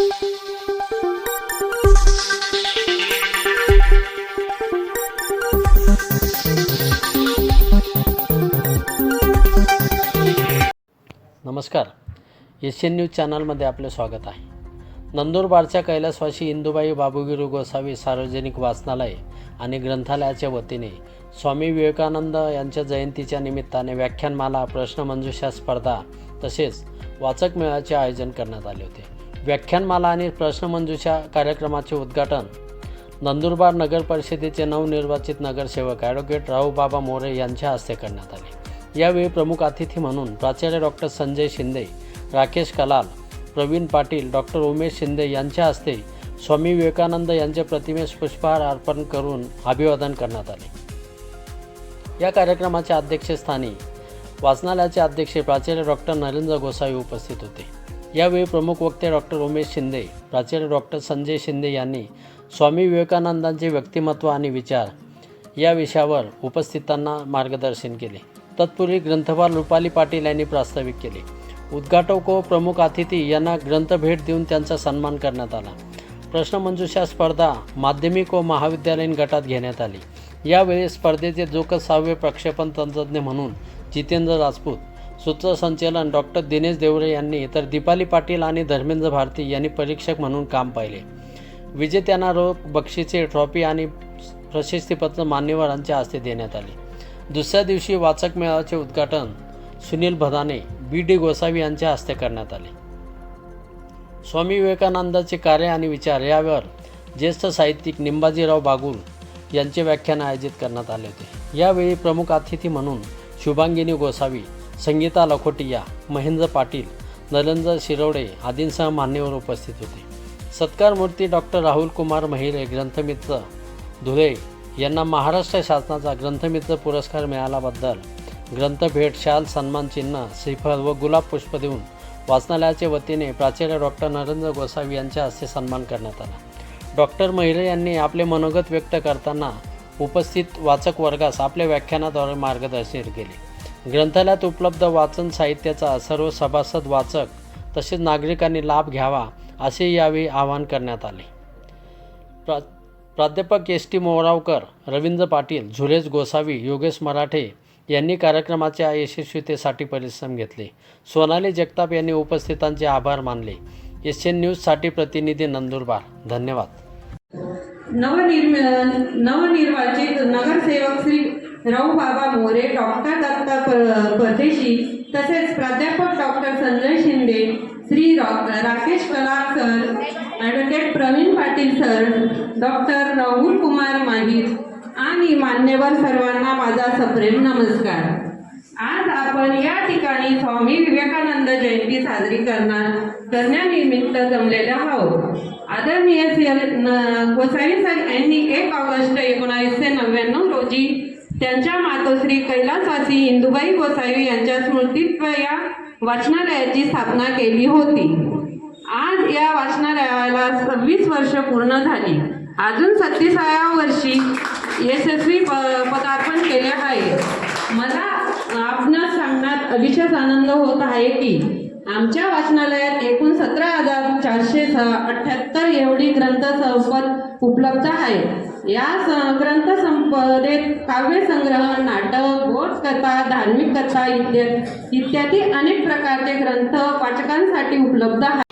नमस्कार. Asian news चॅनलमध्ये आपले स्वागत आहे. नंदुरबारच्या कैलासवासी इंदुबाई बाबुगिरू गोसावी सार्वजनिक वाचनालय आणि ग्रंथालयाच्या वतीने स्वामी विवेकानंद यांच्या जयंतीच्या निमित्ताने व्याख्यानमाला प्रश्नमंजुषा स्पर्धा तसेच वाचक मेळाचे आयोजन करण्यात आले होते. व्याख्यानमाला आणि प्रश्नमंजुषा कार्यक्रमाचे उद्घाटन. नंदुरबार नगर परिषदेचे नवनिर्वाचित नगरसेवक ॲडव्होकेट राहूबाबा मोरे यांच्या हस्ते करण्यात आले. यावेळी प्रमुख अतिथी म्हणून प्राचार्य डॉक्टर संजय शिंदे राकेश कलाल प्रवीण पाटील डॉक्टर उमेश शिंदे यांच्या हस्ते स्वामी विवेकानंद यांच्या प्रतिमेस पुष्पहार अर्पण करून अभिवादन करण्यात आले. या कार्यक्रमाच्या अध्यक्षस्थानी वाचनालयाचे अध्यक्ष प्राचार्य डॉक्टर नरेंद्र गोसावी उपस्थित होते. यावेळी प्रमुख वक्ते डॉक्टर उमेश शिंदे प्राचार्य डॉक्टर संजय शिंदे यांनी स्वामी विवेकानंदांचे व्यक्तिमत्व आणि विचार या विषयावर उपस्थितांना मार्गदर्शन केले. तत्पूर्वी ग्रंथपाल रुपाली पाटील यांनी प्रास्ताविक केले. उद्घाटक व प्रमुख अतिथी यांना ग्रंथ भेट देऊन त्यांचा सन्मान करण्यात आला. प्रश्नमंजुषा स्पर्धा माध्यमिक व महाविद्यालयीन गटात घेण्यात आली. यावेळी स्पर्धेचे जोकस सहावे प्रक्षेपण तंत्रज्ञ म्हणून जितेंद्र राजपूत सूत्रसंचलन डॉक्टर दिनेश देवरे यांनी तर दीपाली पाटील आणि धर्मेंद्र भारती यांनी परीक्षक म्हणून काम पाहिले. विजेत्यांना रोख बक्षिसे ट्रॉफी आणि प्रशस्तीपत्र मान्यवरांच्या हस्ते देण्यात आले. दुसऱ्या दिवशी वाचक मेळाव्याचे उद्घाटन सुनील भदाने बी. डी. गोसावी यांच्या हस्ते करण्यात आले. स्वामी विवेकानंदाचे कार्य आणि विचार यावर ज्येष्ठ साहित्यिक निंबाजीराव बागुल यांचे व्याख्यान आयोजित करण्यात आले होते. यावेळी प्रमुख अतिथी म्हणून शुभांगिनी गोसावी संगीता लखोटिया महेंद्र पाटील नरेंद्र शिरोडे आदींसह मान्यवर उपस्थित होते. सत्कार मूर्ती डॉक्टर राहुल कुमार महिरे ग्रंथमित्र धुळे यांना महाराष्ट्र शासनाचा ग्रंथमित्र पुरस्कार मिळाल्याबद्दल ग्रंथभेट शाल सन्मान चिन्ह श्रीफळ व गुलाब पुष्प देऊन वाचनालयाच्या वतीने प्राचार्य डॉक्टर नरेंद्र गोसावी यांच्या हस्ते सन्मान करण्यात आला. डॉक्टर महिरे यांनी आपले मनोगत व्यक्त करताना उपस्थित वाचक वर्गास आपल्या व्याख्यानाद्वारे मार्गदर्शन केले. ग्रंथालयात उपलब्ध वाचन साहित्याचा सर्व सभासद वाचक तसेच नागरिकांनी लाभ घ्यावा असे यावेळी आवाहन करण्यात आले. प्रा प्राध्यापक एस टी मोरावकर रवींद्र पाटील झुलेश गोसावी योगेश मराठे यांनी कार्यक्रमाच्या यशस्वीतेसाठी परिश्रम घेतले. सोनाली जगताप यांनी उपस्थितांचे आभार मानले. एशियन न्यूजसाठी प्रतिनिधी नंदुरबार. धन्यवाद. नवनिर्म नवनिर्वाचित नगरसेवक श्री बाबा मोरे डॉक्टर दत्ता परदेशी तसेच प्राध्यापक doctor Sanjay Shinde Shri Rakesh Kalar sir advocate Pravin Patil sir doctor Rahul Kumar Mahir आणि मान्यवर सर्वांना माझा सप्रेम नमस्कार. आज आपण या ठिकाणी स्वामी विवेकानंद जयंती साजरी करणार करण्यानिमित्त जमलेल्या आहोत. आदरणीय श्री गोसावी सर यांनी एक ऑगस्ट एकोणावीसशे नव्याण्णव रोजी त्यांच्या मातोश्री कैलासवासी इंदुबाई गोसावी यांच्या स्मृतित्व या वाचनालयाची स्थापना केली होती. आज या वाचनालयाला सव्वीस वर्ष पूर्ण झाली. अजून सत्तीसाव्या वर्षी यशस्वी प पदार्पण केले आहे. मला आपणास सांगण्यात अभिशेष आनंद होत आहे की आमच्या वाचनालयात एकूण सतरा हजार चारशे अठ्ठ्याहत्तर एवढी ग्रंथसंपद उपलब्ध आहे या स- ग्रंथसंपदेत काव्यसंग्रह नाटक बोधकथा धार्मिक कथा इत्यादी इत्यादी अनेक प्रकारचे ग्रंथ वाचकांसाठी उपलब्ध आहेत.